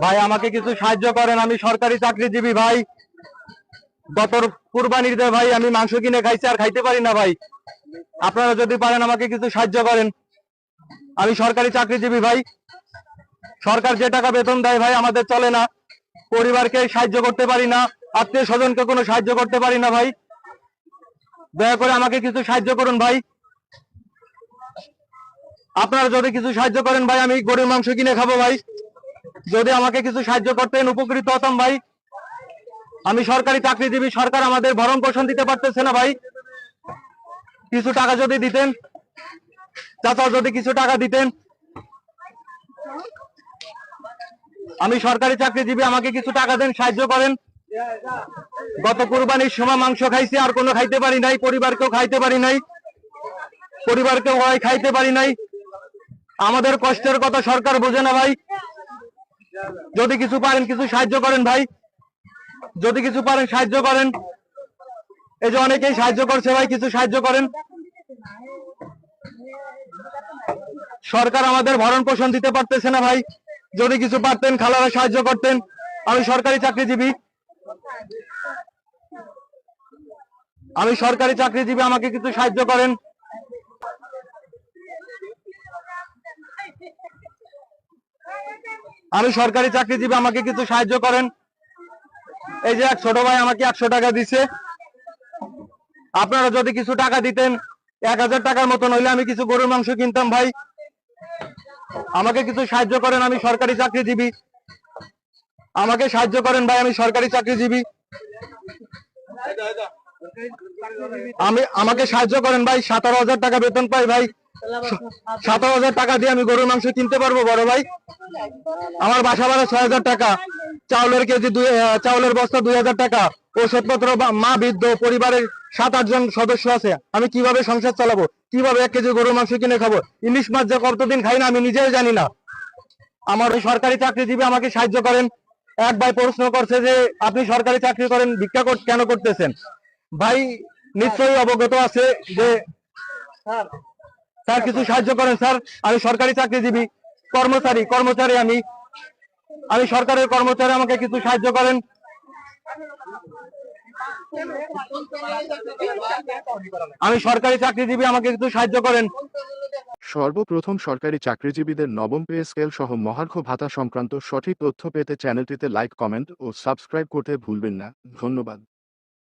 ভাই, আমাকে কিছু সাহায্য করেন। আমি সরকারি চাকরিজীবী, ভাই। গত কুরবানির দিয়ে ভাই, আমি মাংস কিনে খাইছি, আর খাইতে পারি না, ভাই। আপনারা যদি পারেন আমাকে কিছু সাহায্য করেন। আমি সরকারি চাকরিজীবী, ভাই। সরকার যে টাকা বেতন দেয়, ভাই, আমাদের চলে না। পরিবারকে সাহায্য করতে পারি না। আত্মীয় স্বজনকে কোনো সাহায্য করতে পারি না, ভাই। দয়া করে আমাকে কিছু সাহায্য করুন, ভাই। আপনারা যদি কিছু সাহায্য করেন, ভাই, আমি গরুর মাংস কিনে খাব, ভাই। যদি আমাকে কিছু সাহায্য করতেন, উপকৃত হতাম ভাই। আমি সরকারি চাকরিজীবী, সরকার আমাদের ভরণ পোষণ দিতে পারতেছে না ভাই। কিছু টাকা যদি দিতেন, চাচা যদি কিছু টাকা দিতেন, আমি সরকারি চাকরিজীবী, আমাকে কিছু টাকা দেন, সাহায্য করেন। গত কুরবানির সময় মাংস খাইছি, আর কোনো খাইতে পারি নাই, পরিবারকেও খাইতে পারি নাই, পরিবারকেও হয় খাইতে পারি নাই। আমাদের কষ্টের কথা সরকার বোঝে না ভাই। যদি কিছু পারেন, কিছু সাহায্য করেন ভাই। যদি কিছু পারেন, সাহায্য করেন। এই যে অনেকেই সাহায্য করছে ভাই, কিছু সাহায্য করেন। সরকার আমাদের ভরণ পোষণ দিতে পারতেছে না ভাই। যদি কিছু পারতেন, খালারা সাহায্য করতেন। আমি সরকারি চাকরিজীবী। আমি সরকারি চাকরিজীবী, আমাকে কিছু সাহায্য করেন। আমি সরকারি চাকরিজীবী আমাকে কিছু সাহায্য করেন। এই যে এক ছোট ভাই আমাকে একশো টাকা দিছে। আপনারা যদি কিছু টাকা দিতেন, এক হাজার টাকার মতন হইলে আমি কিছু গরুর মাংস কিনতাম ভাই। আমাকে কিছু সাহায্য করেন, আমি সরকারি চাকরিজীবী আমাকে সাহায্য করেন ভাই, আমি সরকারি চাকরিজীবী আমি, আমাকে সাহায্য করেন ভাই, সতেরো হাজার টাকা বেতন পাই ভাই। সতেরো হাজার টাকা দিয়ে আমি গরুর মাংস কিনতে পারব, বড় ভাই। আমার বাসা ভাড়া ছয় হাজার টাকা। চাউলের কেজি চাউলের বস্তা দুই হাজার টাকা। ওষুধপত্র মা, বৃদ্ধ, পরিবারের সাত, আট জন সদস্য আছে। আমি কীভাবে সংসার চালাবো? কীভাবে এক কেজি গরুর মাংস কিনে খাব? ইলিশ মাছ যে কতদিন খাই না, আমি নিজেও জানি না। আমার ওই সরকারি চাকরিজীবী আমাকে সাহায্য করেন। এক ভাই প্রশ্ন করছে যে, আপনি সরকারি চাকরি করেন, ভিক্ষা কেন করতেছেন? ভাই, নিশ্চয়ই অবগত আছে যে স্যার, কিছু সাহায্য করেন, স্যার। আমি সরকারি চাকরিজীবী, কর্মচারী কর্মচারী আমি। আমি সরকারের কর্মচারী, আমাকে কিছু সাহায্য করেন। আমি সরকারি চাকরিজীবী, আমাকে কিছু সাহায্য করেন। সর্বপ্রথম সরকারি চাকরিজীবীদের নবম পে স্কেল সহ মহার্ঘ ভাতা সংক্রান্ত সঠিক তথ্য পেতে চ্যানেলটিতে লাইক, কমেন্ট ও সাবস্ক্রাইব করতে ভুলবেন না। ধন্যবাদ।